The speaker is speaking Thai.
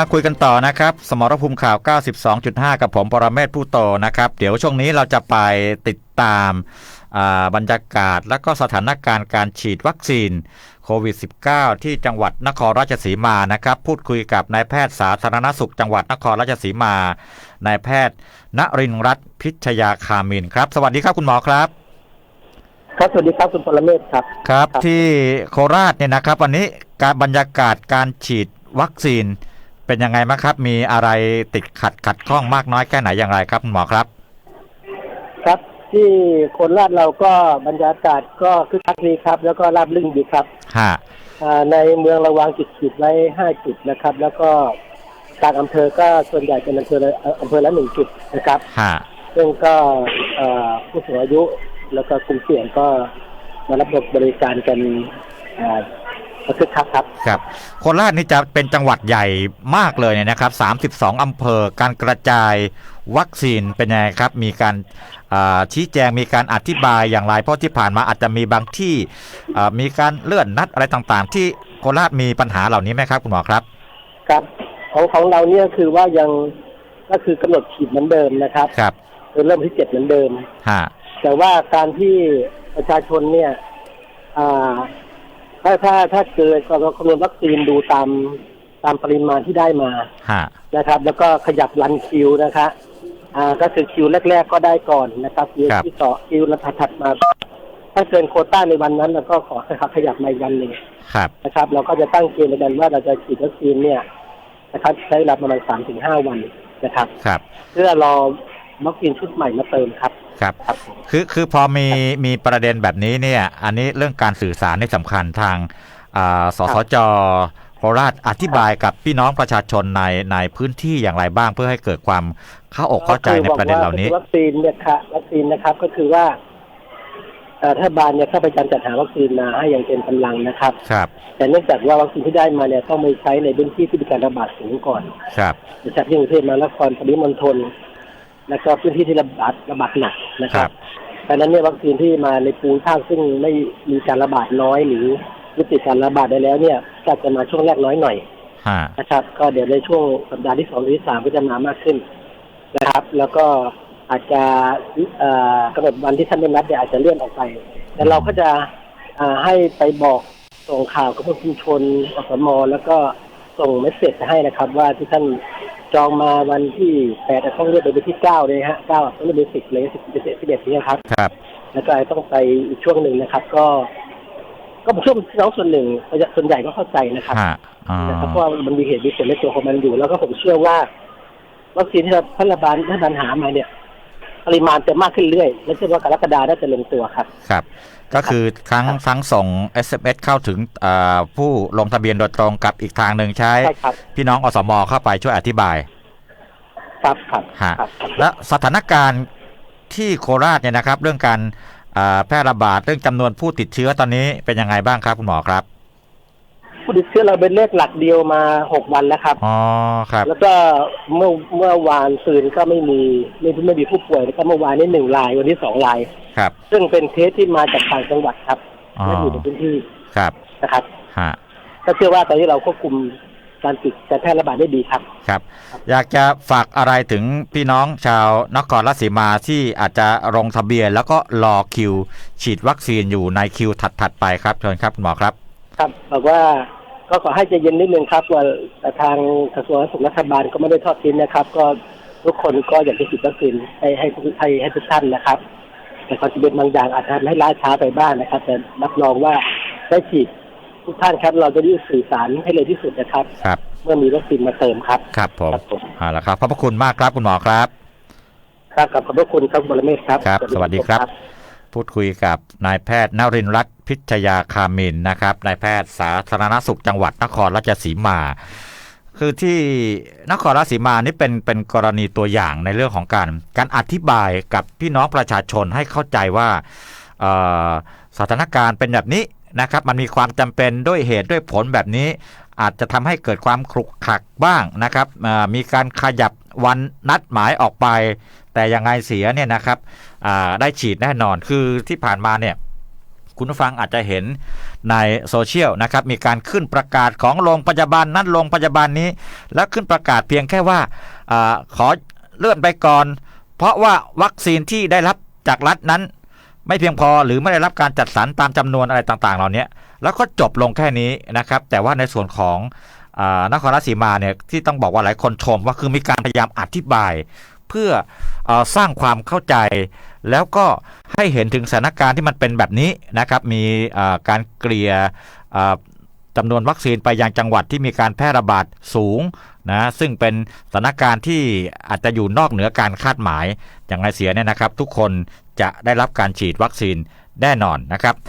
มาคุยกันต่อนะครับ สมรภูมิข่าว 92.5 กับผมปรเมศผู้โตนะครับ เดี๋ยวช่วงนี้เราจะไปติดตามอ่าบรรยากาศและก็สถานการณ์การฉีดวัคซีนโควิด -19 ที่จังหวัดนครราชสีมานะครับ พูดคุยกับนายแพทย์สาธารณสุขจังหวัดนครราชสีมานายแพทย์ณรินทร์รัตน์พิชยาคามินครับ สวัสดีครับคุณหมอครับครับสวัสดีครับคุณปรเมศครับครับครับที่โคราชเนี่ยนะครับ วันนี้การบรรยากาศการฉีดวัคซีน เป็นยังไงบ้างครับ มีอะไรติดขัดขัดข้องมากน้อยแค่ไหนอย่างไรครับคุณหมอครับ ครับที่โคราชเราก็บรรยากาศก็คึกคักดีครับ แล้วก็ราบรื่นดีครับฮะอ่าในเมืองระวางจุดฉีดไว้ห้าจุดนะครับ แล้วก็ต่างอำเภอก็ส่วนใหญ่เป็นอำเภอละเอ่ออำเภอละหนึ่งจุดนะครับฮะซึ่งก็เอ่อผู้สูงอายุแล้วก็กลุ่มเสี่ยงก็มารับบริการกันอ่า คึกคักครับครับโคราชนี่จะเป็นจังหวัดใหญ่มากเลยเนี่ยนะครับ 32 อำเภอการกระจายวัคซีนเป็นยังไงครับ มีการอ่าชี้แจงมีการอธิบายอย่างไรเพราะที่ผ่านมาอาจจะมีบางที่อ่ามีการเลื่อนนัดอะไรต่างๆ ที่โคราชมีปัญหาเหล่านี้ไหมครับคุณหมอครับ ครับของของเราเนี่ยคือว่ายังก็คือกำหนดฉีดเหมือนเดิมนะครับครับคือเริ่มที่เจ็ดเหมือนเดิมฮะแต่ว่าการที่ประชาชนเนี่ยอ่า ถ้าถ้าถ้าเกิดเราคำนวณวัคซีนดูตามตามปริมาณที่ได้มาฮะนะครับ แล้วก็ขยับรันคิวนะคะอ่าก็คือคิวแรก ๆ ก็ได้ก่อนนะครับคิวครับที่ต่อคิวแล้วถัดๆมา ถ้าเกินโควต้าในวันนั้นเราก็ขอนะครับขยับมาอีกวันหนึ่งครับนะครับ เราก็จะตั้งเกณฑ์ในการว่าเราจะฉีดวัคซีนเนี่ยนะครับใช้เวลาประมาณสามถึงห้าวันนะครับครับ เพื่อรอ วัคซีนชุดใหม่มาเติมครับครับ ครับผม คือคือพอมีมีประเด็นแบบนี้เนี่ย อันนี้เรื่องการสื่อสารนี่สำคัญทางอ่าสสจโคราชอธิบายกับพี่น้องประชาชนในในพื้นที่อย่างไรบ้างเพื่อให้เกิดความเข้าอกเข้าใจในประเด็นเหล่านี้วัคซีนเนี่ยค่ะวัคซีนนะครับก็คือว่าเอ่อรัฐบาลเนี่ยเข้าไปการจัดหาวัคซีนมาให้อย่างเต็มกำลังนะครับ ครับแต่เนื่องจากว่าวัคซีนที่ได้มาเนี่ยต้องไปใช้ในพื้นที่ที่มีการระบาดสูงก่อนครับ นะครับที่กรุงเทพมหานครปริมณฑล แล้วก็พื้นที่ที่ระบาดระบาดหนักนะคครัรับบดังนั้นเนี่ยวัคซีนที่มาในภูมิภาคซึ่งไม่มีการระบาดน้อยหรือยุติการระบาดได้แล้วเนี่ยก็จะมาช่วงแรกน้อยหน่อยฮะนะครับ ก็เดี๋ยวในช่วงสัปดาห์ที่สองหรือที่สามก็จะมามากขึ้นนะครับ แล้วก็อาจจะเอ่อกำหนดวันที่ท่านได้นัดเนี่ยอาจจะเลื่อนออกไป แต่เราก็จะอ่าให้ไปบอกส่งข่าวกับผู้ชุมชนอสมแล้วก็ส่งเมสเซจไปให้นะครับ ว่าที่ท่าน จองมาวันที่แปดต้องเลื่อนไปวันที่เก้าเลยฮะเก้าต้องเลื่อนไปสิบเลยสิบสิบเอ็ดสิบเอ็ดนี่ครับครับ แล้วก็ต้องไปอีกช่วงหนึ่งนะครับ ก็ ก็ผมเชื่อว่าพี่น้องส่วนหนึ่งส่วนใหญ่ก็เข้าใจนะครับฮะอ๋อนะครับเพราะว่ามันมีเหตุมีผลในตัวของมันอยู่ แล้วก็ผมเชื่อว่าวัคซีนที่รัฐบาลรัฐบาลหามาเนี่ย ปริมาณจะมากขึ้นเรื่อยและเชื่อว่ากรกฎาน่าจะลงตัวครับ ครับ ก็คือทั้งทั้งส่ง SMS เข้าถึงอ่าผู้ลงทะเบียนโดยตรงกับอีกทางหนึ่งใช้ใช่ครับพี่น้องอสมเข้าไปช่วยอธิบาย ครับครับฮะครับและสถานการณ์ที่โคราชเนี่ยนะครับ เรื่องการอ่าแพร่ระบาดเรื่องจำนวนผู้ติดเชื้อตอนนี้เป็นยังไงบ้างครับคุณหมอครับ ผู้ติดเชื้อเราเป็นเลขหลักเดียวมาหกวันแล้วครับอ๋อครับ แล้วก็เมื่อเมื่อวานซืนก็ไม่มีไม่ไม่มีผู้ป่วยแล้วก็เมื่อวานนี้หนึ่งรายวันนี้สองราย ครับ ซึ่งเป็นเคสที่มาจากต่างจังหวัดครับอ๋อและอยู่ในพื้นที่ครับนะครับฮะก็เชื่อว่าตอนนี้เราควบคุมการติดการแพร่ระบาดได้ดีครับครับ อยากจะฝากอะไรถึงพี่น้องชาวนครราชสีมาที่อาจจะลงทะเบียน แล้วก็รอคิว ฉีดวัคซีนอยู่ในคิวถัดๆไปครับเชิญครับคุณหมอครับ ครับบอกว่าก็ขอให้ใจเย็นนิดนึงครับว่าทางกระทรวงสาธารณสุขรัฐบาลก็ไม่ได้ทอดทิ้งนะครับ ก็ทุกคนก็อยากจะฉีดวัคซีนให้ให้ทุกให้ให้ทุกท่านนะครับ แต่ความจำเป็นบางอย่างอาจจะทำให้ล้าช้าไปบ้างนะครับ แต่รับรองว่าได้ฉีดทุกท่านครับ เราจะรีบสื่อสารให้เร็วที่สุดนะครับ ครับเมื่อมีวัคซีนมาเติมครับ ครับผมครับผมเอาละครับขอบพระคุณมากครับคุณหมอครับ ครับขอบพระคุณครับบรเมศครับครับ สวัสดีครับ พูดคุยกับนายแพทย์นรินทร์รัตน์พิชยาคามินนะครับนายแพทย์สาธารณสุขจังหวัดนครราชสีมา คือที่นครราชสีมานี่เป็นเป็นกรณีตัวอย่างในเรื่องของการการอธิบายกับพี่น้องประชาชนให้เข้าใจว่าสถานการณ์เป็นแบบนี้นะครับ มันมีความจำเป็นด้วยเหตุด้วยผลแบบนี้ อาจจะทำให้เกิดความคลุกคลักบ้างนะครับมีการขยับวันนัดหมายออกไป แต่ยังไงเสียเนี่ยนะครับได้ฉีดแน่นอนคือที่ผ่านมาเนี่ย คุณผู้ฟังอาจจะเห็นในโซเชียลนะครับมีการขึ้นประกาศของโรงพยาบาลนั้นโรงพยาบาลนี้ แล้วขึ้นประกาศเพียงแค่ว่าอขอเลื่อนไปก่อน เพราะว่าวัคซีนที่ได้รับจากรัฐนั้น ไม่เพียงพอหรือไม่ได้รับการจัดสรรตามจำนวนอะไรต่างๆ เหล่านี้แล้วก็จบลงแค่นี้นะครับ แต่ว่าในส่วนของอนครราชสีมาเนี่ยที่ต้องบอกว่าหลายคนชมว่าคือมีการพยายามอธิบาย เพื่ออสร้างความเข้าใจ แล้วก็ให้เห็นถึงสถานการณ์ที่มันเป็นแบบนี้นะครับ มีการเกลี่ยจำนวนวัคซีนไปยังจังหวัดที่มีการแพร่ระบาดสูงนะซึ่งเป็นสถานการณ์ที่อาจจะอยู่นอกเหนือการคาดหมายอย่างไรเสียเนี่ยนะครับ ทุกคนจะได้รับการฉีดวัคซีนแน่นอนนะครับ